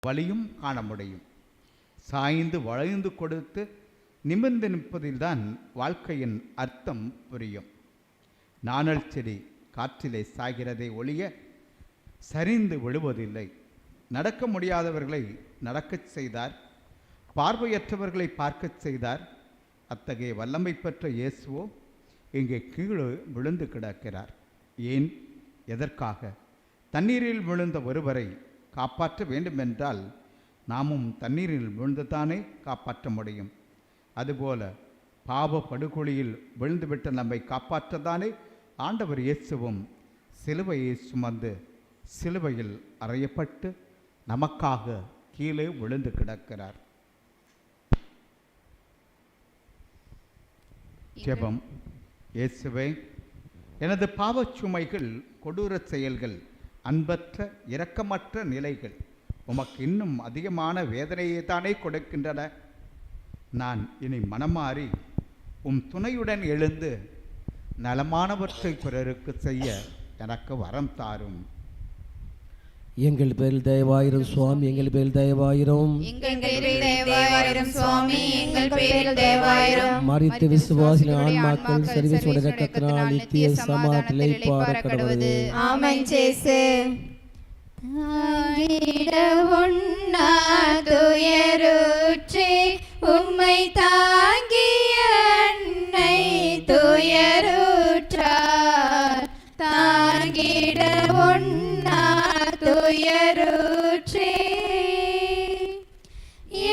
வலியும் காண முடியும். சாய்ந்து வளைந்து கொடுத்து நிமிர்ந்து நிற்பதில்தான் வாழ்க்கையின் அர்த்தம் புரியும். நாணல் செடி காற்றிலே சாகிறதை ஒழிய சரிந்து விழுவதில்லை. நடக்க முடியாதவர்களை நடக்கச் செய்தார். பார்வையற்றவர்களை பார்க்கச் செய்தார். அத்தகைய வல்லமை பெற்ற இயேசுவோ இங்கே கீழே விழுந்து கிடக்கிறார். ஏன்? எதற்காக? தண்ணீரில் விழுந்த ஒருவரை காப்பாற்ற வேண்டுமென்றால் நாமும் தண்ணீரில் விழுந்துதானே காப்பாற்ற முடியும். அதுபோல பாவ படுகொலியில் விழுந்துவிட்ட நம்மை காப்பாற்றத்தானே ஆண்டவர் இயேசுவும் சிலுவையை சுமந்து சிலுவையில் அறையப்பட்டு நமக்காக கீழே விழுந்து கிடக்கிறார். ஜெபம். இயேசுவே எனது பாவச் சுமைகள் கொடூர செயல்கள் அன்பற்ற இரக்கமற்ற நிலைகள் உமக்கு இன்னும் அதிகமான வேதனையை தானே கொடுக்கின்றன? நான் இனி மனமாறி உம் துணையுடன் எழுந்து நலமானவற்றை பிறருக்கு செய்ய எனக்கு வரம் தாரும். எங்கள் பேரில் தயவாயிரும் சுவாமி எங்கள் பேரில் தயவாயிரும். எங்கள் பேரில் தேவாயிரம் சுவாமி எங்கள் பேரில் தேவாயிரம் மறித்து விசுவாசின ஆன்மாக்கள் சர்வீஸ் உடனக்கத்தினால் நித்திய சமாத்திலை பார கடவுது ஆமென் உண்ணா துயருற்றி உம்மை தாங்கிய அன்னை துயருற்றார் துயருற்றி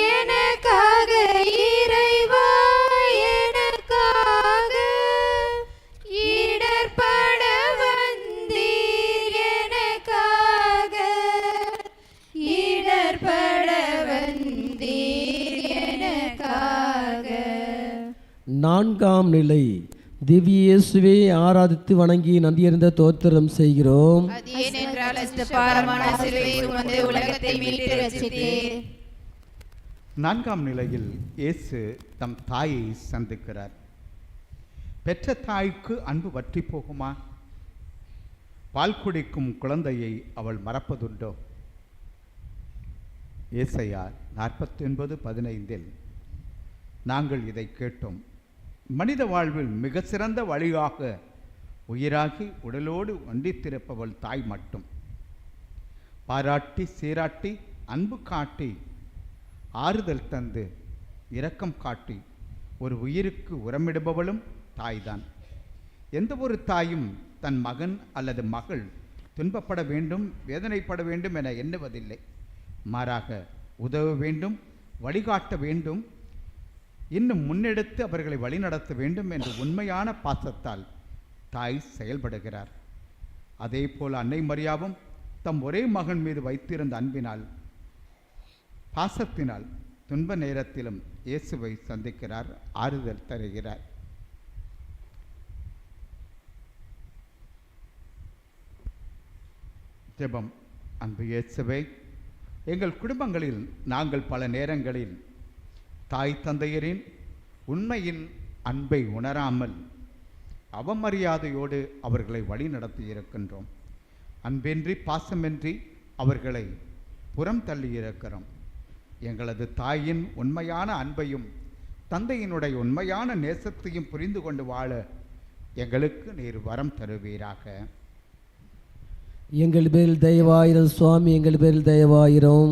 எனக்காக இறைவா எனக்காக இடர்பட வந்தீர் எனக்காக இடர்பட வந்தீர் எனக்காக. நான்காம் நிலை. திவ்ய இயேசுவை ஆராதித்து வணங்கி நன்றியறிந்த தோத்திரம் செய்கிறோம். நான்காம் நிலையில் இயேசு தம் தாயை சந்திக்கிறார். பெற்ற தாய்க்கு அன்பு வற்றி போகுமா? பால் குடிக்கும் குழந்தையை அவள் மறப்பதுண்டோ? ஏசையா நாற்பத்தி ஒன்பது பதினைந்தில் நாங்கள் இதை கேட்டோம். மனித வாழ்வில் மிக சிறந்த வழியாக உயிராகி உடலோடு ஒன்றித்திருப்பவள் தாய் மட்டும். பாராட்டி சீராட்டி அன்பு காட்டி ஆறுதல் தந்து இரக்கம் காட்டி ஒரு உயிருக்கு உரமிடுபவளும் தாய்தான். எந்த ஒரு தாயும் தன் மகன் அல்லது மகள் துன்பப்பட வேண்டும் வேதனைப்பட வேண்டும் என எண்ணுவதில்லை. மாறாக உதவ வேண்டும் வழிகாட்ட வேண்டும் இன்னும் முன்னெடுத்து அவர்களை வழிநடத்த வேண்டும் என்ற உண்மையான பாசத்தால் தாய் செயல்படுகிறார். அதே போல் அன்னை மரியாவும் தம் ஒரே மகன் மீது வைத்திருந்த அன்பினால் பாசத்தினால் துன்ப நேரத்திலும் இயேசுவை சந்திக்கிறார் ஆறுதல் தருகிறார். ஜெபம். அன்பு இயேசுவை எங்கள் குடும்பங்களில் நாங்கள் பல நேரங்களில் தாய் தந்தையரின் உண்மையின் அன்பை உணராமல் அவமரியாதையோடு அவர்களை வழி நடத்தியிருக்கின்றோம் அன்பின்றி பாசமின்றி அவர்களை புறம் தள்ளியிருக்கிறோம் எங்களது தாயின் உண்மையான அன்பையும் தந்தையினுடைய உண்மையான நேசத்தையும் புரிந்து கொண்டு வாழ எங்களுக்கு நீர் வரம் தருவீராக. எங்கள் பேரில் தயவாயிரம் சுவாமி எங்கள் பேரில் தயவாயிரம்.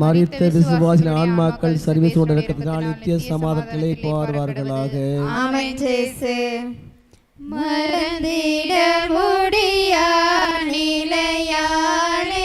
மறித்த விசுவாசின ஆன்மாக்கள் சர்வீஸ் உடனக்கத்தினால் நித்திய சமாதத்திலே ஜேசு. மறந்திட முடியா நிலையாளே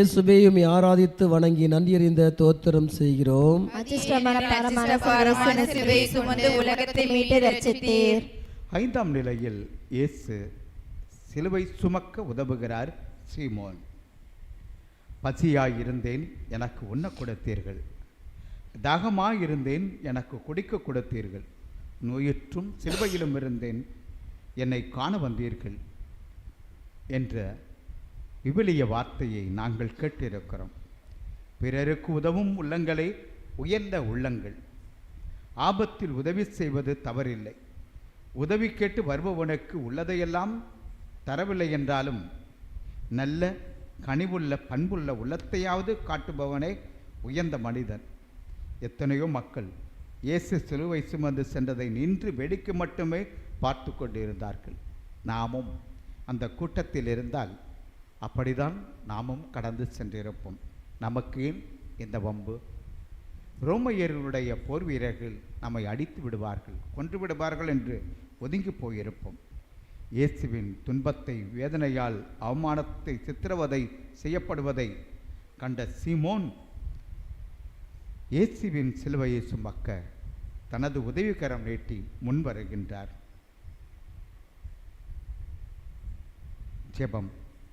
இயேசுவையும் ஆராதித்து வணங்கி நன்றியறிந்த தோத்திரம் செய்கிறோம். ஐந்தாம் நிலையில் இயேசு சிலுவை சுமக்க உதவுகிறார் சீமோன். பசியாயிருந்தேன் எனக்கு உண்ண கொடுத்தீர்கள். தாகமாயிருந்தேன் எனக்கு குடிக்க கொடுத்தீர்கள். நோயுற்றும் சிலுவையிலும் இருந்தேன் என்னை காண வந்தீர்கள் என்ற விவிலிய வார்த்தையை நாங்கள் கேட்டிருக்கிறோம். பிறருக்கு உதவும் உள்ளங்களே உயர்ந்த உள்ளங்கள். ஆபத்தில் உதவி செய்வது தவறில்லை. உதவி கேட்டு வருபவனுக்கு உள்ளதையெல்லாம் தரவில்லை என்றாலும் நல்ல கனிவுள்ள பண்புள்ள உள்ளத்தையாவது காட்டுபவனே உயர்ந்த மனிதன். எத்தனையோ மக்கள் இயேசு சிலுவை சுமந்து சென்றதை நின்று வேடிக்கை மட்டுமே பார்த்து கொண்டிருந்தார்கள். நாமும் அந்த கூட்டத்தில் இருந்தால் அப்படிதான் நாமும் கடந்து சென்றிருப்போம். நமக்கு ஏன் இந்த வம்பு? ரோமையர்களுடைய போர் வீரர்கள் நம்மை அடித்து விடுவார்கள் கொன்று விடுவார்கள் என்று ஒதுங்கி போயிருப்போம். இயேசுவின் துன்பத்தை வேதனையால் அவமானத்தை சித்திரவதை செய்யப்படுவதை கண்ட சீமோன் இயேசுவின் சிலுவையை சுமக்க தனது உதவிகரம் நீட்டி முன் வருகின்றார் ஜெபம்.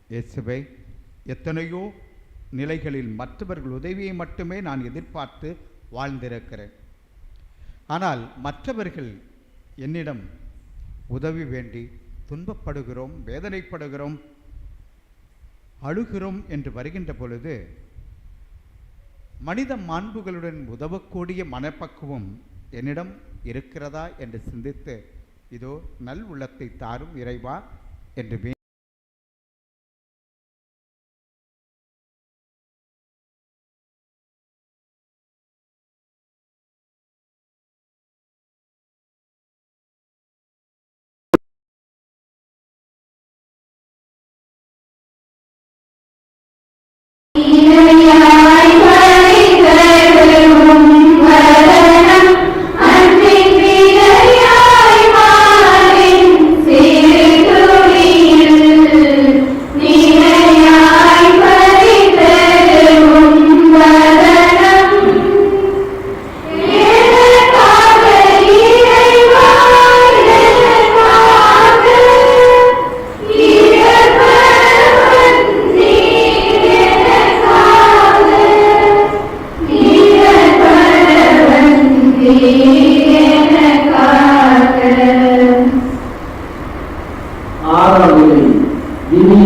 இயேசுவை எத்தனையோ நிலைகளில் மற்றவர்கள் உதவியை மட்டுமே நான் எதிர்பார்த்து வாழ்ந்திருக்கிறேன். ஆனால் மற்றவர்கள் என்னிடம் உதவி வேண்டி துன்பப்படுகிறோம் வேதனைப்படுகிறோம் அழுகிறோம் என்று வருகின்ற பொழுது மனித மாண்புகளுடன் உதவக்கூடிய மனப்பக்குவம் என்னிடம் இருக்கிறதா என்று சிந்தித்து இதோ நல் உள்ளத்தை தாரும் இறைவா என்று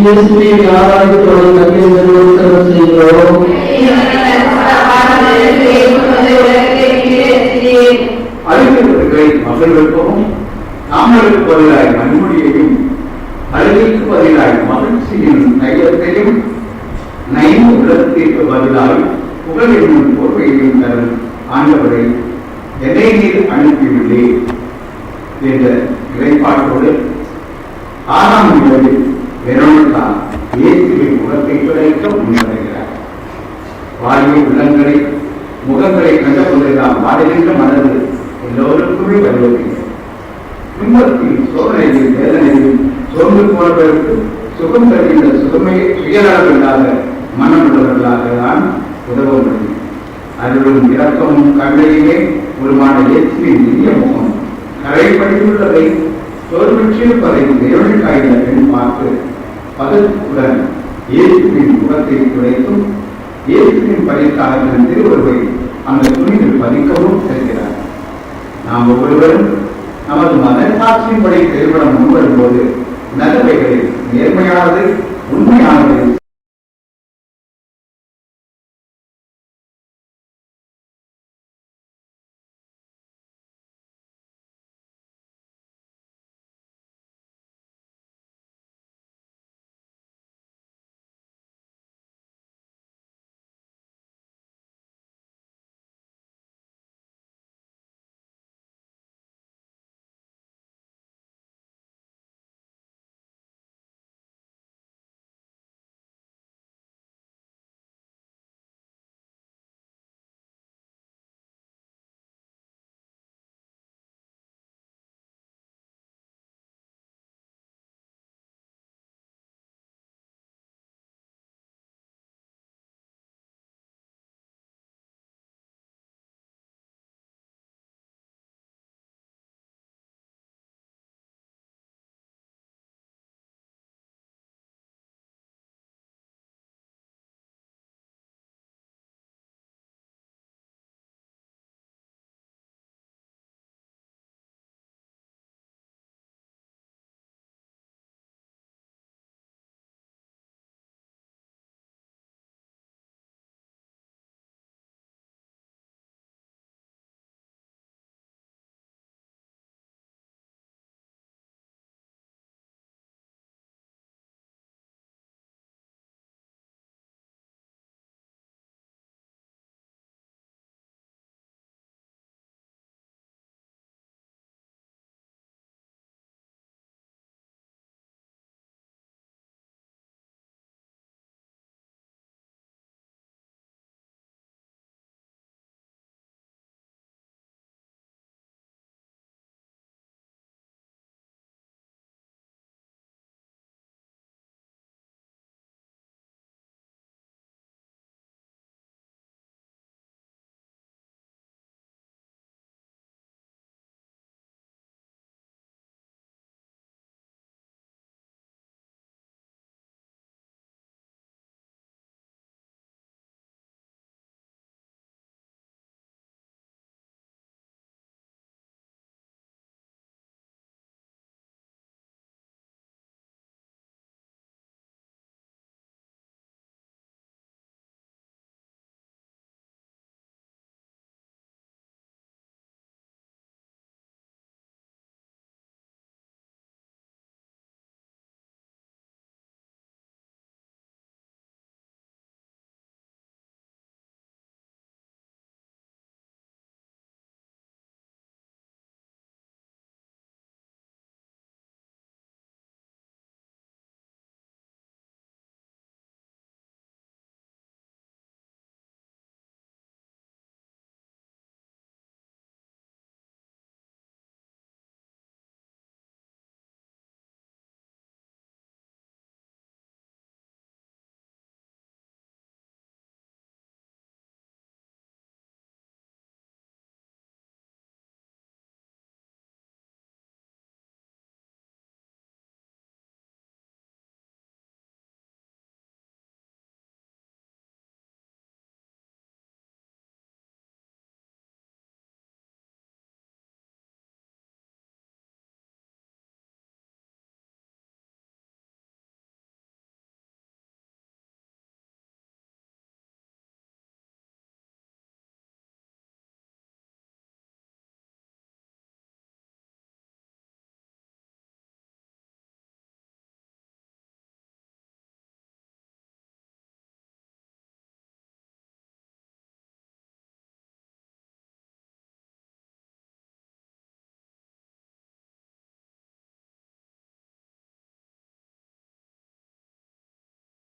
இயேசுவை ஆராதித்து வணங்கி தோத்திரம் செய்கிறோம். அழுகிறவர்களை மகிழ்வுக்கும் தாமருக்கு பதிலாய் நன்மொழியையும் அழுகைக்கு பதிலாய் மகிழ்ச்சியின் தைலத்தையும் நைந்து உள்ளத்திற்கு பதிலாய் புகழ் என்னும் தரும் ஆண்டவரை என்னை நீர் என்ற நிலைப்பாட்டோடு ஆறாம் நிலையில் வெரோனிகா இயேசுவின் முகத்தை துடைக்க முன்வருகிறார். வாயு உள்ளங்களை முகங்களை கண்ட போதெல்லாம் வாடுகின்ற மனது எல்லோருக்குமே வருவதில்லை. துன்பத்தில் சோதனையில் வேதனையில் சோர்ந்து போனவர்களுக்கு சுகம் தருகின்ற சுகமே சுயநலமில்லாத மனமுள்ளவர்களாக தான் உதவ முடியும். அருளும் இரக்கமும் கண்ணையிலே உருவான இயேசுவின் இந்திய முகம் கரை படித்துள்ளதை சோர்வுற்றிருப்பதை தேவனுக்காய்ந்த பெண் பார்த்து பதத்துடன் இயேசுவின் முகத்தை துடைத்தும் இயேசுவின் பரிசாக தன் திருவுருவை அந்த துணியில் பதிக்கவும் செல்கிறார். நாம் ஒவ்வொருவரும் நமது மனசாட்சியின்படி செயல்பட முன்வரும் போது நல்லவைகளில் நேர்மையானது உண்மையானது